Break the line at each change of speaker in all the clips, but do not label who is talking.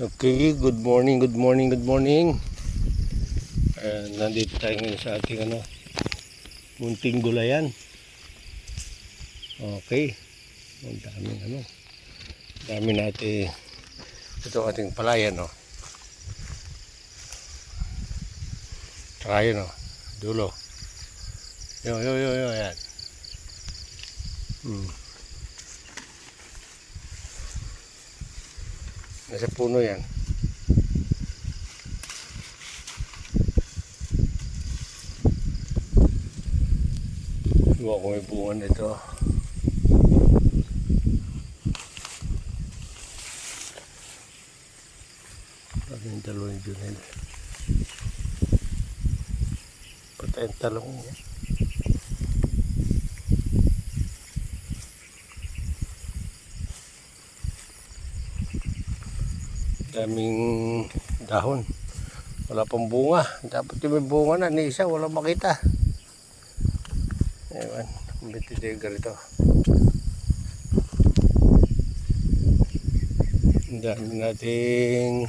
Okay, good morning, good morning, good morning. And nandito tayo ngayon sa ating ano, munting gulayan. Okay. Ang daming ano. Dami natin ito ating palayan, no. Tsaka no. Dulo. Yo, yo, yo, yo, yan. Nasa puno yan. Iwa ko may bunga nito. Ano yung yung Junel? Patay ang talong niya. Daming dahon. Wala pang bunga. Dapat yung may bunga na ni isa wala makita. Ewan bititigar ito ang dami nating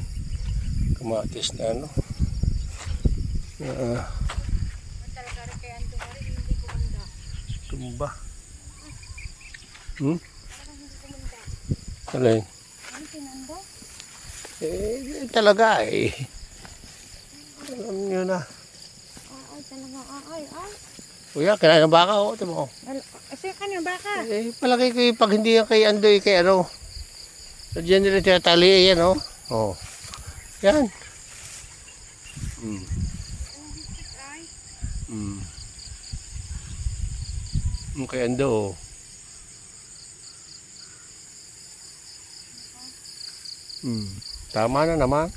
kamatis na ano. Uh, tumba. Hmm? Alay? Eh talaga eh alam nyo na
Ay, talaga, ay, ay,
kuya kinain ng baka oh timo
Al- Kasi kanya baka.
Eh, palagi ko yung pag hindi yan kay Andoy, kay ano. Sa general tinatali, eh, yan, oh. Oh. Yan. Mm. Mm. Yung kay Ando, oh. Mm. Tama na naman.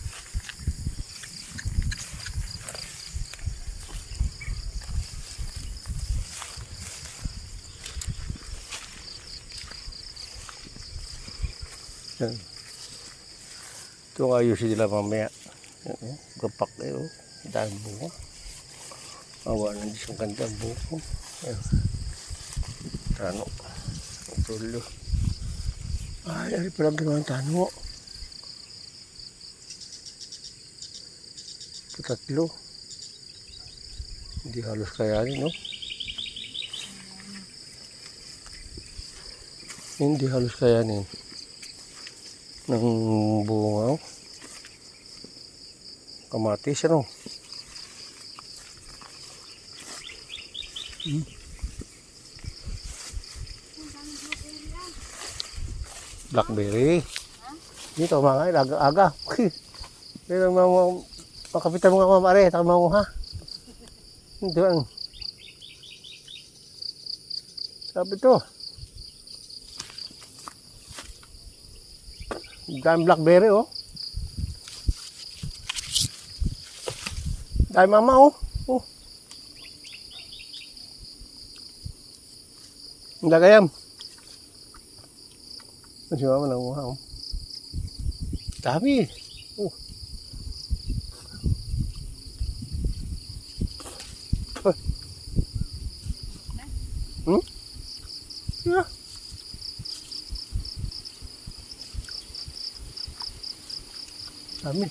Yan. Ito ang ayusin nila mamaya. Yan, oh. Gapak eh, oh. Dahil bunga. Awa ng Diyos ang ganda buko. Ayan. Tano. Ang tulo. Ay, ay pala ginawa ang tano. Ito tatlo. Hindi halos kayanin, no? Hindi halos kayanin. Ng bunga. oh. Kamatis, ano? Blackberry. Dito mga aga aga. Pero mga mga makapitan mga mamare, taka mga ha. Ang Sabi to. Dami blackberry oh. Dami mama oh. Oh. Ang dagayam. Masih mama lang oh. Dami. Oh. Hmm? Yeah. Dami.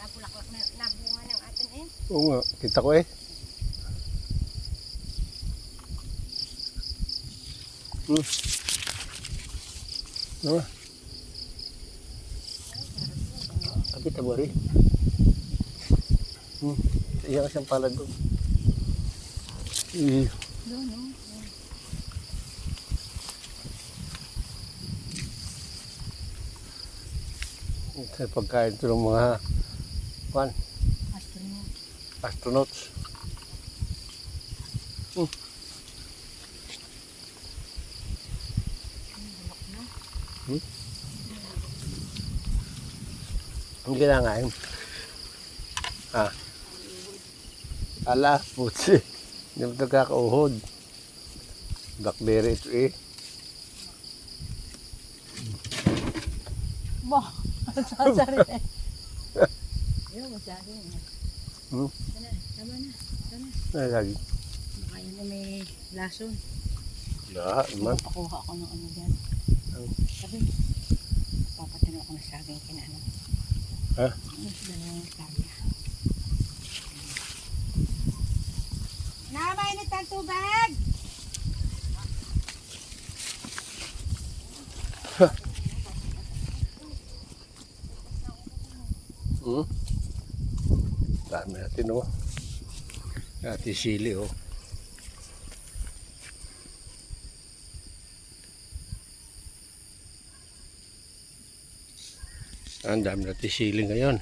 nabulaklak na, nabunga ng atin eh.
Oo nga, kita ko eh. Hmm. Ano? Rin. Hmm. Iyan siyang palad doon. Eh,
Doon, no?
Sa pagkain ito ng mga kwan,
Astronaut.
astronauts. Hmm. Hmm? Hindi ka nangain. Ha? Ala, putsi. Hindi mo ito kakauhod. Blackberry ito eh.
Bo, sasari eh. Ayun, masyado yun.
Hmm?
Sana, tama na. Sana.
Ay, lagi.
Makain na may lason.
Lahat man.
Pakuha ako ng ano dyan.
Ano?
Sabi, papatino ako ng saging kinano.
Ha?
Ano sila ng saging?
Namainit ang tubig!
Hmm? Dami natin oh. Natin sili oh. Ang dami natin sili ngayon.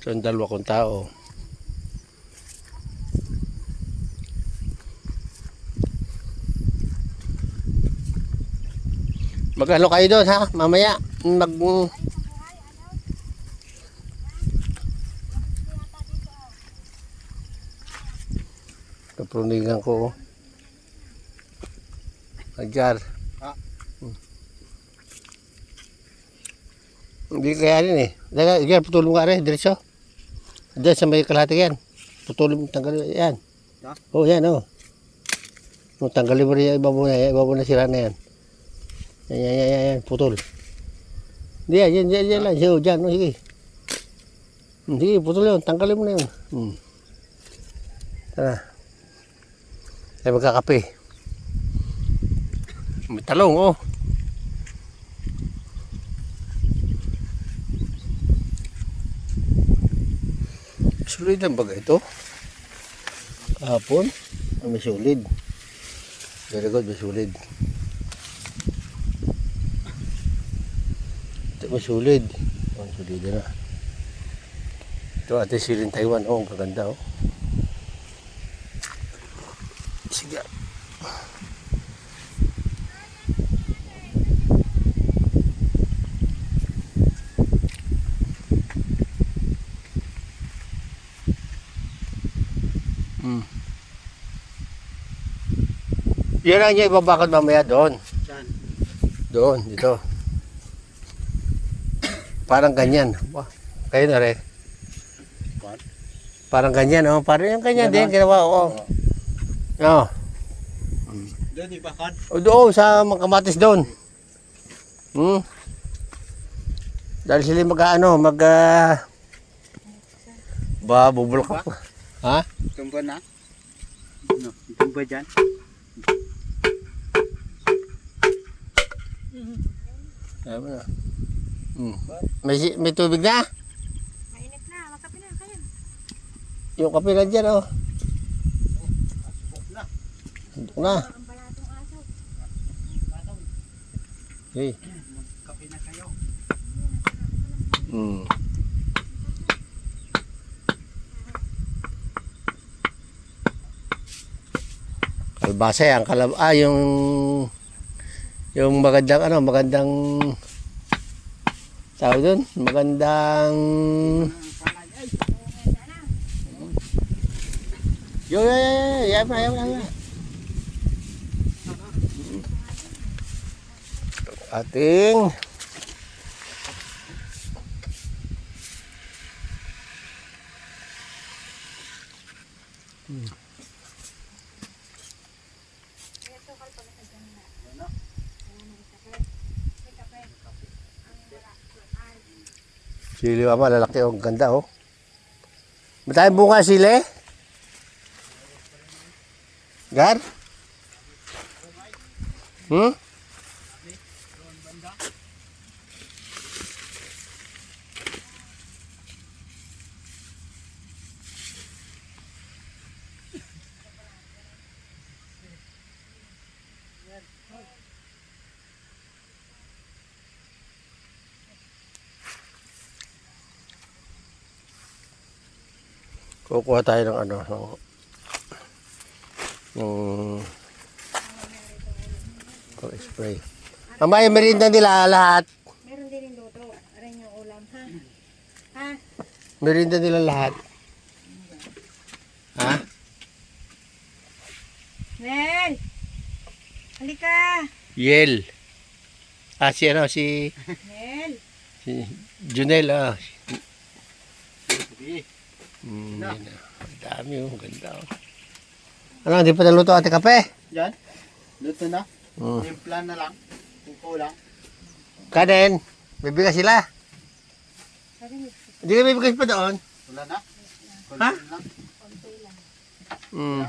So, ang dalawa kong tao. Magano kayo doon ha? Mamaya mag Kaprunigan ko. oh. Agar.
Ah.
Hmm. Hindi kaya rin eh. Daga, yan, putulong nga rin, diretso. Diyan sa may kalahati yan. Putulong, tanggalin, yan.
Ha?
Oh, yan, oh. Oh, tanggalin mo rin yung ibabaw na, ibabaw na sira na yan. Yan, yan, yan, yan, yan, putol. Hindi, yan, yan, yan, yan lang. Sige, dyan, oh, sige. Hmm, Sige, putol yun. Tanggalin mo na yun. Hmm. Tara. Ay, magkakape. May talong, oh. Sulit ang baga ito. Kahapon, ah, may sulid. Very good, may sulid. Ito may sulid. Ang sulid na. Ito ate silin Taiwan. Oh, ang kaganda oh. Sige. Yan ang niya ibabakad mamaya doon.
Saan?
Doon, dito. Parang ganyan. Kayo na rin. Parang ganyan, oh. Parang yung ganyan din, ginawa, oo. Oh.
Doon, di ba, Kad?
O doon, sa mga kamatis doon. Hmm. Dahil sila mag, ano, mag, ah, ba, bubulok. Ha?
Tumba na? No, tumba dyan?
Sabi na. Hmm. May, si- may tubig na?
Mainit na, magkape na kayo.
Yung kape na dyan, oh.
na.
Sundok na. Hey.
Kape na kayo.
Hmm. Kalbasa yan, kalab ah, yung yung magandang ano, magandang tawag doon, magandang Yo, yo, yo, yo, na, yan na. Ating Sili mama, lalaki oh, ang ganda oh. Matayang bunga sili? Gar? Hmm? Kukuha tayo ng ano, ng, ng, ng spray. Mama, yung merienda nila lahat.
Meron din yung luto. Aray yung ulam, ha? Ha?
Merienda nila lahat. Ha?
Nel! Halika!
Yel. Ah, si ano, si,
Nel!
si Junel, ah. Mm, yan, ah. Dami oh, ganda oh. Ano, hindi pa naluto ate kape?
Yan. Luto na.
Hmm.
Timpla na lang. Tupo lang.
Kaden, bibigas sila. Hindi ka bibigas pa doon.
Wala na.
Ha?
Konti lang.
konti lang.
Hmm.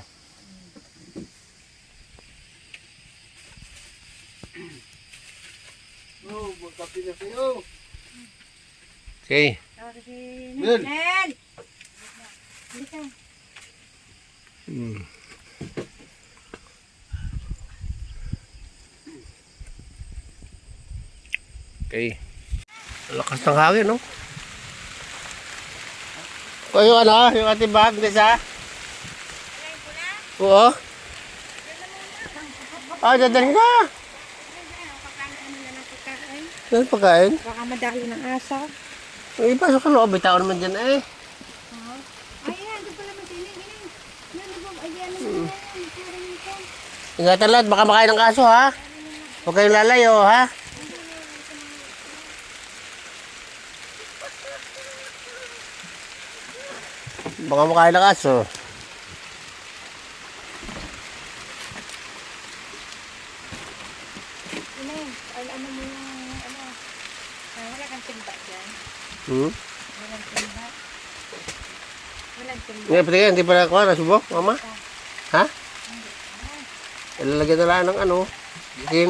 Oh, magkape na kayo.
Okay.
Nel.
Nel! Hindi ka.
Hmm. Okay. Lakas ng hangin, no? O yung ano, yung ating bag, Desa? Oo. Ah, dadalhin na.
Pagkain na ng pagkain.
Yan pagkain.
Baka madali ng asa.
Ay, pasok ka loob. Bitaw naman dyan eh.
Ay, yan. Doon pala matiling. Yan. Yan, yan. Ay, yan. Yan, yan. Puro nito.
Ingatan lahat, baka makain ng kaso ha. Huwag kayong lalayo ha. Baka makain ng
ay, ano ano, ah.
Hmm?
Walang timba. Walang timba.
Ngayon, pati kayo, hindi pa nakuha na subok, mama? Ha? Ilalagyan na lang ng ano, ikin.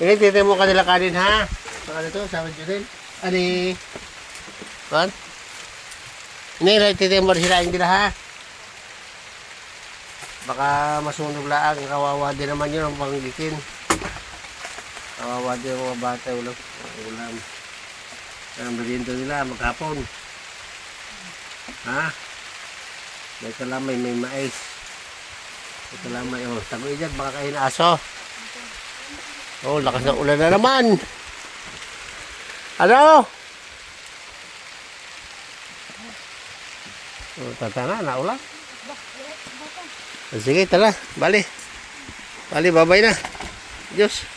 Ini, titin mo kanila kanin ha. Saka na to, sabi nyo rin. Ani? Kan? Ini, titin mo rin sila hindi ha. Baka masunog laang, kawawa din naman yun ang panggikin. Kawawa din ang mga bata, ulam. Ulam. Ang merienda nila, maghapon. Ha? May kalamay, may mais. May kalamay, oh. Tagoy dyan, baka kain aso. Oh, lakas ng ulan na naman. Ano? Oh, tatanga, na ulan. Sige, tara, bali. Bali, babay na. Diyos.